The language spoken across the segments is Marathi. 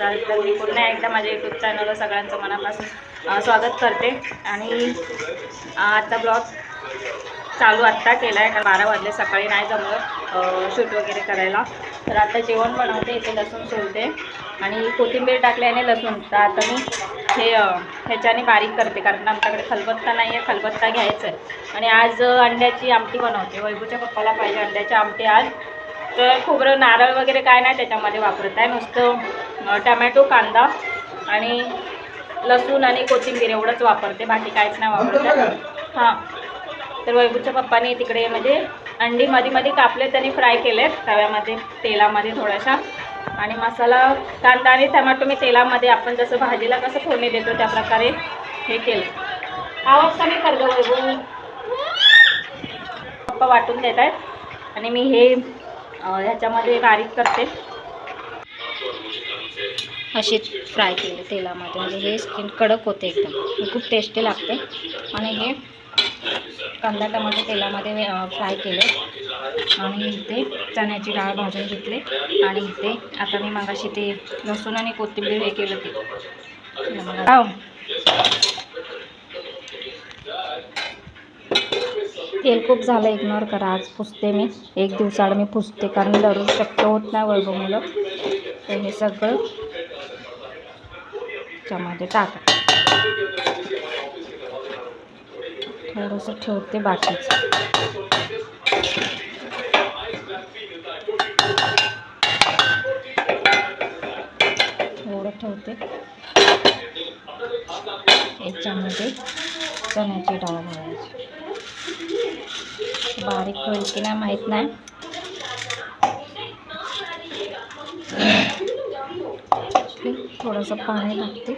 असाल तर मी पुन्हा एकदा माझ्या यूट्यूब चॅनलवर सगळ्यांचं मनापासून स्वागत करते. आणि आता ब्लॉग चालू आत्ता केला आहे कारण बारा वाजले सकाळी नाही जमलं शूट वगैरे करायला. तर आता जेवण बनवते इथे लसूण सोलते. आणि कोथिंबीर टाकल्याने लसूण. तर आता मी हे ह्याच्याने बारीक करते कारण आमच्याकडे खलबत्ता नाही आहे खलबत्ता घ्यायचा आहे आणि आज अंड्याची आमटी बनवते. वैभूच्या पप्पाला पाहिजे अंड्याची आमटी आज. तर खोबरं नारळ वगैरे काय नाही त्याच्यामध्ये वापरत आहे. नुसतं टमॅटो कांदा आणि लसूण आणि कोथिंबीर एवढंच वापरते. बाकी काहीच नाही वापरत. हां. तर वैभूच्या पप्पाने तिकडे म्हणजे अंडी मध्ये मध्ये कापले त्यांनी फ्राय केलेत तव्यामध्ये तेलामध्ये थोड्याशा. आणि मसाला कांदा आणि टमाटो मी तेलामध्ये आपण जसं भाजीला कसं फोडणी देतो त्या प्रकारे हे केलं. आवाज कमी कर गं वैभव पप्पा वाटून देत आहेत आणि मी हे ह्याच्यामध्ये बारीक करते. अशी फ्राय केले तेलामध्ये. म्हणजे हे स्किन कडक होते एकदम. खूप टेस्टी लागते. आणि हे कांदा टमाटर तेलामध्ये फ्राय केले. आणि इथे चण्याची डाळ भाजून घेतली. आणि इथे आता मी मगाशी ते लसूण आणि कोथिंबीर हे केलं ते. तेल खूप झालं इग्नोर करा. आज पुसते मी. एक दिवसाआड मी पुसते कारण दररोज शक्य होत नाही वैभव मुलं तर हे सगळं त्यामध्ये टाका. थोडंसं ठेवते बाकीचं. थोडं ठेवते. याच्यामध्ये चण्याची डाळ घालायची. बारीक होईल की नाही माहीत नाही. थोडंसं पाणी टाकते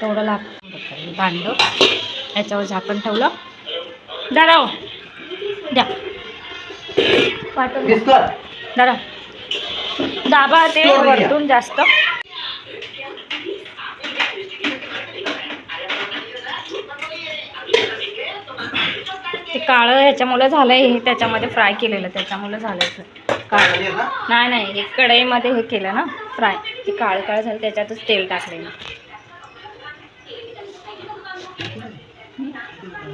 तेवढं लागतं भांडं. याच्यावर झाकण ठेवलं. दाराव द्या. पाठवून. दादा. दाबा ते वरतून जास्त. काळं ह्याच्यामुळं झालंय हे त्याच्यामध्ये फ्राय केलेलं त्याच्यामुळं झालंय काळं. नाही नाही हे कढईमध्ये हे केलं ना फ्राय ते काळं काळं झालं त्याच्यातच तेल टाकलेलं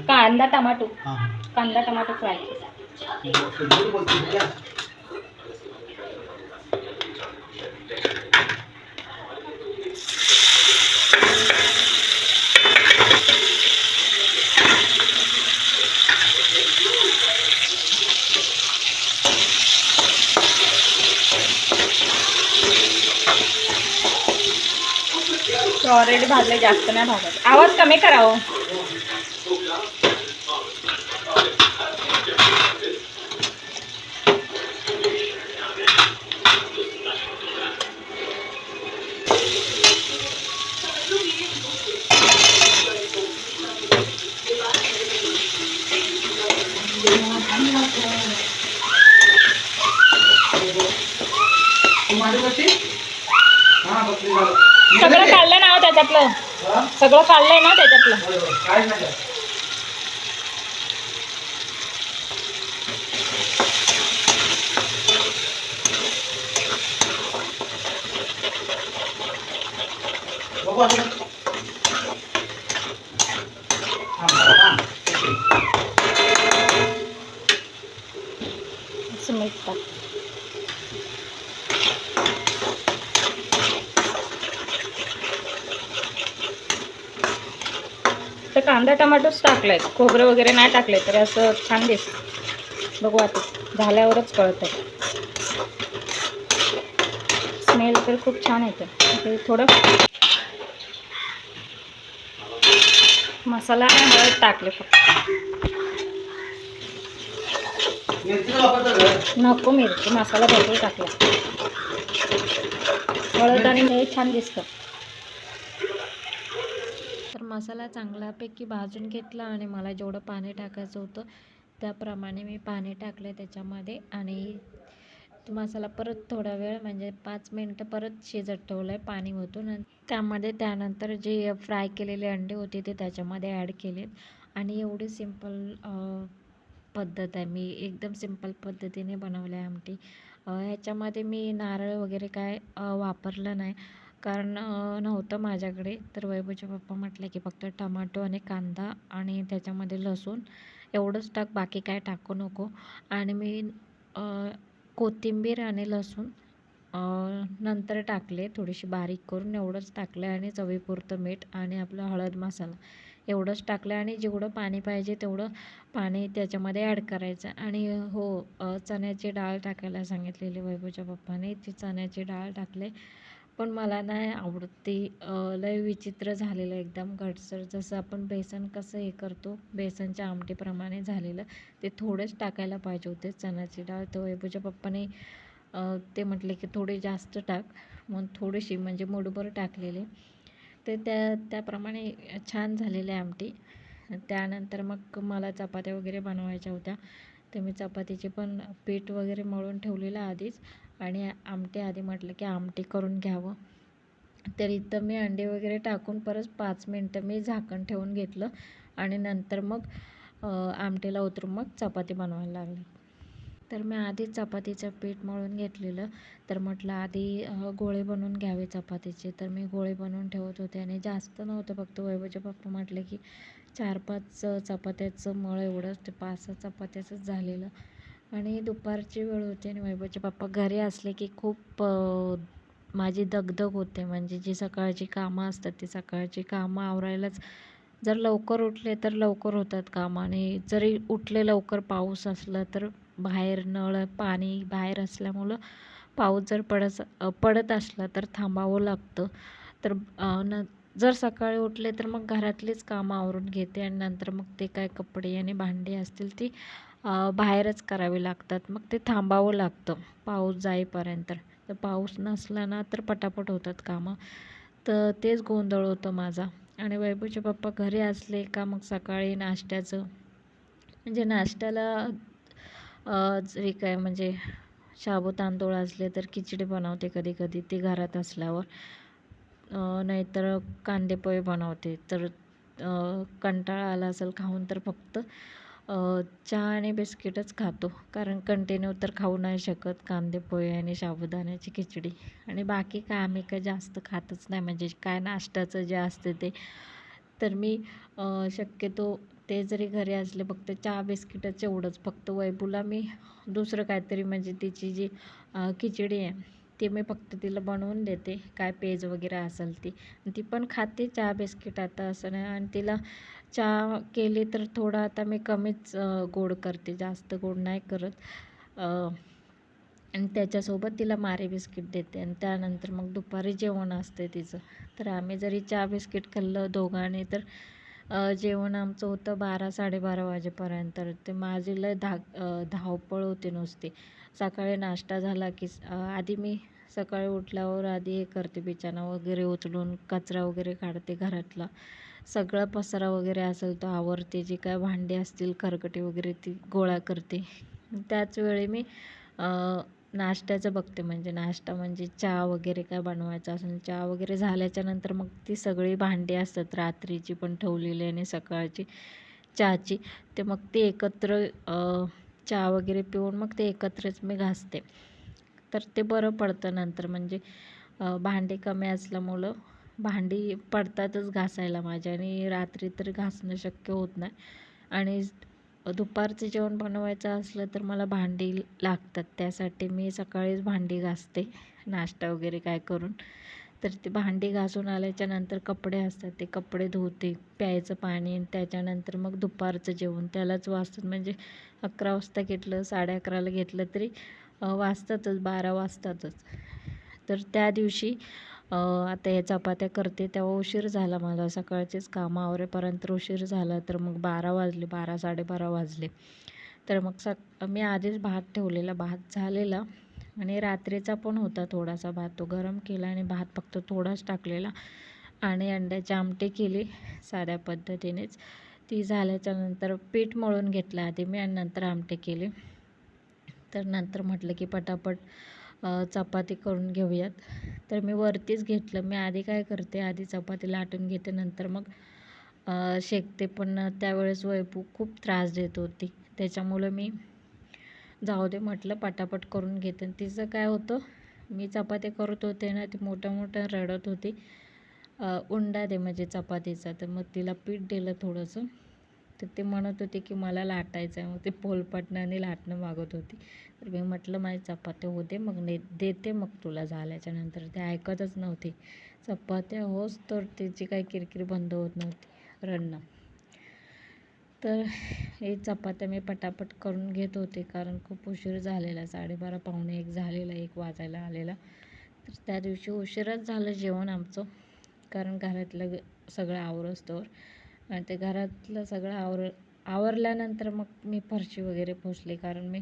कांदा टमाटो. कांदा टमाटो फ्राय केला ऑलरेडी भाजले जास्त नाही भाजत. आवाज कमी करावं हो सगळं काढलं ना हो त्याच्यातलं सगळं काढलंय ना त्याच्यातलं असं कांदा टमाटोच टाकलाय. खोबरं वगैरे नाही टाकलंय तर असं छान दिसतं. बघू आता. झाल्यावरच कळतं. स्मेल तर खूप छान येतं. ते थोडं मसाला आणि हळद टाकले फक्त. नको मिरची मसाला भरपूर टाकला. हळद आणि हे छान दिसतं. मसाला चांगल्यापैकी भाजून घेतला आणि मला जेवढं पाणी टाकायचं होतं त्याप्रमाणे मी पाणी टाकलं त्याच्यामध्ये. आणि तो मसाला परत थोडा वेळ म्हणजे पाच मिनटं परत शिजत ठेवलं आहे पाणी ओतून त्यामध्ये त्यानंतर जे फ्राय केलेले अंडे होते ते त्याच्यामध्ये ॲड केलेत. आणि एवढी सिंपल पद्धत आहे. मी एकदम सिंपल पद्धतीने बनवलं आहे आमटी. ह्याच्यामध्ये मी नारळ वगैरे काय वापरलं नाही. कारण नव्हतं माझ्याकडे. तर वैभवचे पप्पा म्हटले की फक्त टमाटो आणि कांदा आणि त्याच्यामध्ये लसूण एवढंच टाक बाकी काय टाकू नको. आणि मी कोथिंबीर आणि लसूण नंतर टाकले थोडीशी बारीक करून एवढंच टाकले आणि चवीपुरतं मीठ आणि आपलं हळद मसाला एवढंच टाकलं. आणि जेवढं पाणी पाहिजे तेवढं पाणी त्याच्यामध्ये ॲड करायचं. आणि हो चण्याची डाळ टाकायला सांगितलेली वैभवच्या पप्पाने ती चण्याची डाळ टाकले. पण मला नाही आवडत ते लय विचित्र झालेलं एकदम घटसर. जसं आपण बेसन कसं हे करतो बेसनच्या आमटीप्रमाणे झालेलं ते थोडेच टाकायला पाहिजे होते. चण्याची डाळ तर वैभूच्या पप्पाने ते म्हटले की थोडी जास्त टाक. मग थोडीशी म्हणजे मुठभर टाकलेली. ते त्या त्याप्रमाणे छान झालेले आमटी. त्यानंतर मग मला चपात्या वगैरे बनवायच्या होत्या. ते मी चपातीचे पण पीठ वगैरे मळून ठेवलेलं आधीच. आणि आमटी आधी म्हटलं की आमटी करून घ्यावं. तर इथं मी अंडे वगैरे टाकून परत पाच मिनटं मी झाकण ठेवून घेतलं आणि नंतर मग आमटेला आमटीला उतरून मग चपाती बनवायला लागली. तर मी आधीच चपातीचं पीठ मळून घेतलेलं. तर म्हटलं आधी गोळे बनवून घ्यावे चपातीचे. तर मी गोळे बनवून ठेवत होते आणि जास्त नव्हतं फक्त वैभवचे पप्पा म्हटले की चार पाच चपात्याचं मळ एवढंच ते पाच सहा चपात्याचंच झालेलं. आणि दुपारची वेळ होती आणि वैभवचे पप्पा घरी असले की खूप माझी दगदग होते. म्हणजे जी सकाळची कामं असतात ती सकाळची कामं आवरायलाच जर लवकर उठले तर लवकर होतात कामं. आणि जरी उठले लवकर पाऊस असला तर बाहेर नळ पाणी बाहेर असल्यामुळं पाऊस जर पडस पडत असला तर थांबावं लागतं. तर न जर सकाळी उठले तर मग घरातलीच कामं आवरून घेते आणि नंतर मग ते काय कपडे आणि भांडी असतील ती बाहेरच करावे लागतात. मग ते थांबावं लागतं. पाऊस जाईपर्यंत. तर पाऊस नसला ना तर पटापट होतात कामं. तर तेच गोंधळ होतं माझा. आणि वैभवचे पप्पा घरी असले का मग सकाळी नाश्त्याचं? म्हणजे नाश्त्याला जे काय म्हणजे शाबू तांदूळ असले तर खिचडी बनवते कधी कधी. ते घरात असल्यावर. नाहीतर कांदेपोहे बनवते. तर कंटाळा आला असेल खाऊन तर फक्त चहा आणि बिस्किटच खातो. कारण कंटिन्यू तर खाऊ नाही शकत. कांदेपोहे आणि साबुदाण्याची खिचडी. आणि बाकी काय आम्ही काय जास्त खातच नाही. म्हणजे काय नाश्त्याचं जे असते ते. तर मी शक्यतो ते जरी घरी असले फक्त चहा बिस्किटच एवढंच. फक्त वैभूला मी दुसरं काहीतरी म्हणजे तिची जी खिचडी आहे ती मी फक्त तिला बनवून देते. काय पेज वगैरे असेल ती. ती पण खाते चहा बिस्किट आता असं नाही. आणि तिला चहा केली तर थोडा आता मी कमीच गोड करते. जास्त गोड नाही करत. आणि त्याच्यासोबत तिला मारे बिस्किट देते आणि त्यानंतर मग दुपारी जेवण असते तिचं. तर आम्ही जरी चहा बिस्किट खाल्लं दोघांनी तर जेवण आमचं होतं बारा साडेबारा वाजेपर्यंत. ते माझी लय धा धावपळ होती नुसती. सकाळी नाश्ता झाला की आधी मी सकाळी उठल्यावर आधी हे करते बिछाना वगैरे उचलून कचरा वगैरे काढते घरातला. सगळा पसारा वगैरे असेल तो आवरते जे काय भांडी असतील खरकटे वगैरे ती गोळा करते. त्याच वेळी मी नाश्त्याचं बघते. म्हणजे नाश्ता म्हणजे चहा वगैरे काय बनवायचा असेल चहा वगैरे झाल्याच्यानंतर मग ती सगळी भांडी असतात रात्रीची पण ठेवलेली आणि सकाळची चहाची. ते मग ते एकत्र चहा वगैरे पिऊन मग ते एकत्रच मी घासते. तर ते बरं पडतं नंतर. म्हणजे भांडे कमी असल्यामुळं भांडी पडतातच घासायला माझ्या आणि रात्री तर घासणं शक्य होत नाही. आणि दुपारचं जेवण बनवायचं असलं तर मला भांडी लागतात. त्यासाठी मी सकाळीच भांडी घासते. नाश्ता वगैरे काय करून. तर ती भांडी घासून आल्याच्यानंतर कपडे असतात ते कपडे धुते प्यायचं पाणी आणि त्याच्यानंतर मग दुपारचं जेवण. त्यालाच वाजतात म्हणजे अकरा वाजता घेतलं साडे अकराला घेतलं तरी वाजतातच बारा वाजतातच. तर त्या दिवशी आता या चपात्या करते तेव्हा उशीर झाला मला सकाळचेच कामं आवरेपर्यंत उशीर झाला तर मग बारा वाजले बारा साडेबारा वाजले. तर मग सक मी आधीच भात ठेवलेला भात झालेला आणि रात्रीचा पण होता थोडासा भात. तो गरम केला आणि भात फक्त थोडाच टाकलेला आणि अंड्याची आमटी केली साध्या पद्धतीनेच. ती झाल्याच्यानंतर पीठ मळून घेतलं आधी मी आणि नंतर आमटी केली. तर नंतर म्हटलं की पटापट चपाती करून घेऊयात. तर मी वरतीच घेतलं. मी आधी काय करते आधी चपाती लाटून घेते. नंतर मग शेकते. पण त्यावेळेस वैभू खूप त्रास देत होती. त्याच्यामुळं मी जाऊ दे म्हटलं पटापट करून घेते. आणि तिचं काय होतं मी चपाती करत होते ना ती मोठं मोठं रडत होती. उंडा दे म्हणजे चपातीचा. तर मग तिला पीठ दिलं थोडंसं. तर ते म्हणत होते की मला लाटायचं आहे मग ते पोलपाटणाने लाटणं मागत होती. तर मी म्हटलं माझी चपात्या होते मग ने देते मग तुला झाल्याच्यानंतर ते ऐकतच नव्हते. चपात्या होच तर त्याची काही किरकिर बंद होत नव्हती. रडणं. तर हे चपात्या मी पटापट करून घेत होते कारण खूप उशीर झालेला. साडेबारा पावणे एक झालेला एक वाजायला आलेला. तर त्या दिवशी उशीरच झालं जेवण आमचं कारण घरातलं सगळं सगळं आवरस्तोवर आणि ते घरातलं सगळं आवर आवरल्यानंतर मग मी फरशी वगैरे पुसली. कारण मी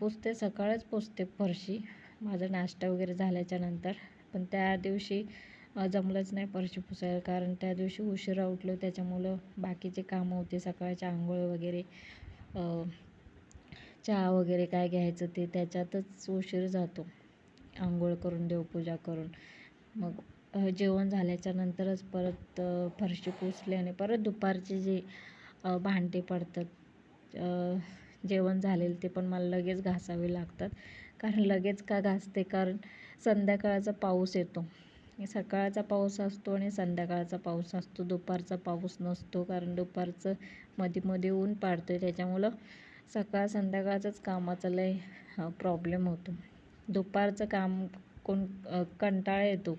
पुसते सकाळच पुसते फरशी. माझा नाश्ता वगैरे झाल्याच्यानंतर. पण त्या दिवशी जमलंच नाही फरशी पुसायला. कारण त्या दिवशी उशिरा उठलो. त्याच्यामुळं बाकीचे कामं होते. सकाळचे आंघोळ वगैरे चहा वगैरे काय घ्यायचं ते त्याच्यातच उशीर जातो. आंघोळ करून देवपूजा करून. मग जेवण झाल्याच्या नंतरच परत फरशी पुसल्याने परत दुपारचे जे अ, भांडे पडतात जेवण झालेलं ते पण मला लगेच घासावे लागतात. कारण लगेच का घासते? कारण संध्याकाळचा पाऊस येतो. सकाळचा पाऊस असतो आणि संध्याकाळचा पाऊस असतो. दुपारचा पाऊस नसतो कारण दुपारचं मध्ये मध्ये ऊन पाडतो आहे त्याच्यामुळं सकाळ संध्याकाळचंच कामाचा लय प्रॉब्लेम होतो. दुपारचं काम कोण कंटाळा येतो.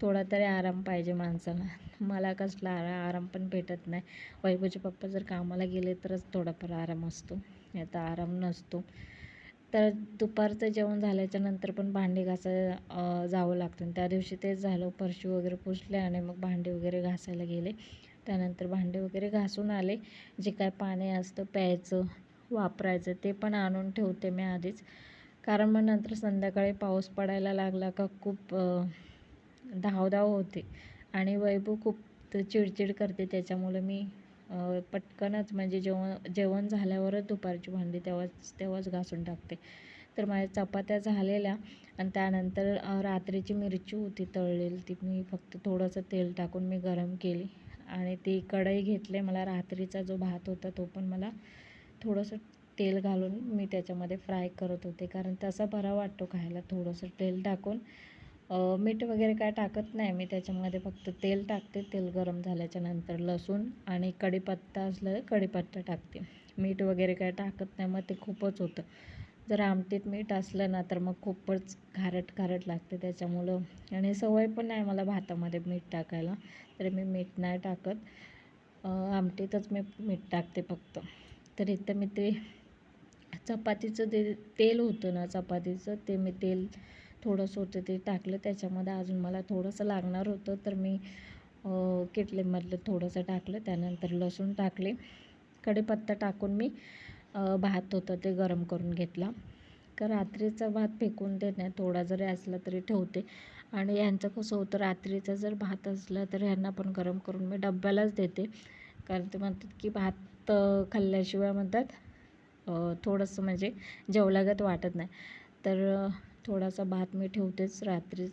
थोडा तरी आराम पाहिजे माणसाला. मला कसला आरा आराम पण भेटत नाही. वैभवचे पप्पा जर कामाला गेले तरच थोडाफार आराम असतो. आता आराम नसतो. तर दुपारचं जेवण झाल्याच्यानंतर पण भांडी घासायला जावं लागतं. आणि त्या दिवशी तेच झालं. फरशी वगैरे पुसले आणि मग भांडी वगैरे घासायला गेले. त्यानंतर भांडी वगैरे घासून आले. जे काय पाणी असतं प्यायचं वापरायचं ते पण आणून ठेवते मी आधीच. कारण मग नंतर संध्याकाळी पाऊस पडायला लागला का खूप धावधाव होते. आणि वैभव खूप चिडचिड करते. त्याच्यामुळं मी पटकनच म्हणजे जेवण जेवण झाल्यावरच दुपारची भांडी तेव्हाच तेव्हाच घासून टाकते. तर माझ्या चपात्या झालेल्या आणि त्यानंतर रात्रीची मिरची होती तळलेली. ती मी फक्त थोडंसं तेल टाकून मी गरम केली आणि ती कढई घेतली. मला रात्रीचा जो भात होता तो पण मला थोडंसं तेल घालून मी त्याच्यामध्ये फ्राय करत होते. कारण तसा बरा वाटतो खायला. थोडंसं तेल टाकून मीठ वगैरे काय टाकत नाही मी. त्याच्यामध्ये फक्त तेल टाकते. तेल गरम झाल्याच्यानंतर लसूण आणि कढीपत्ता असलं तर कढीपत्ता टाकते. मीठ वगैरे काय टाकत नाही. मग ते खूपच होतं. जर आमटीत मीठ असलं ना तर मग खूपच खारट खारट लागते त्याच्यामुळं. आणि सवय पण नाही मला भातामध्ये मीठ टाकायला. तर मी मीठ नाही टाकत. आमटीतच मी मीठ टाकते फक्त. तर इथं मी ते चपातीचं ते तेल होतं ना चपातीचं ते मी तेल थोडंसं होतं ते टाकलं. त्याच्यामध्ये अजून मला थोडंसं लागणार होतं तर मी किटलीमधलं थोडंसं टाकलं. त्यानंतर लसूण टाकले. कढीपत्ता टाकून मी भात होतं ते गरम करून घेतला. का रात्रीचा भात फेकून देत नाही. थोडा जरी असला तरी ठेवते. आणि यांचं कसं होतं रात्रीचा जर भात असला तर ह्यांना पण गरम करून मी डब्यालाच देते. कारण ते म्हणतात की भात खाल्ल्याशिवाय म्हणतात थोडंसं म्हणजे जेवल्यागत वाटत नाही. तर थोडासा भात मी ठेवतेच रात्री.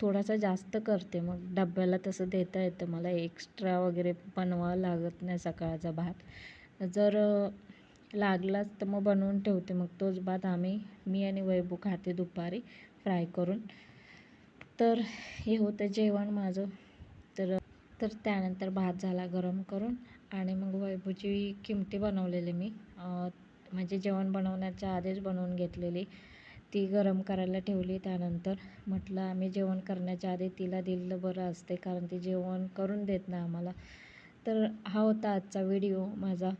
थोडासा जास्त करते मग. डब्याला तसं देता येतं. मला एक्स्ट्रा वगैरे बनवावं लागत नाही सकाळचा भात. जर लागलाच तर मग बनवून ठेवते. मग तोच भात आम्ही मी आणि वैभव खाते दुपारी फ्राय करून. तर हे होतं जेवण माझं. तर तर त्यानंतर भात झाला गरम करून आणि मग वैभवची किमती बनवलेली मी. म्हणजे जेवण बनवण्याच्या आधीच बनवून घेतलेली. ती गरम करायला ठेवली. त्यानंतर म्हटलं आम्ही जेवण करण्याच्या आधी तिला दिलेलं बरं असते कारण ती जेवण करून देत नाही आम्हाला. तर हा होता आजचा व्हिडिओ माझा.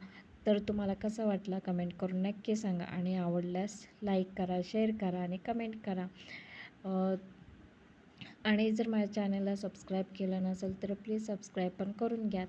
तर तुम्हाला कसा वाटला कमेंट करून नक्की सांगा आणि आवडल्यास लाईक करा शेअर करा आणि कमेंट करा. आणि जर माझ्या चॅनलला सबस्क्राईब केलं नसेल तर प्लीज सबस्क्राईब पण करून घ्या.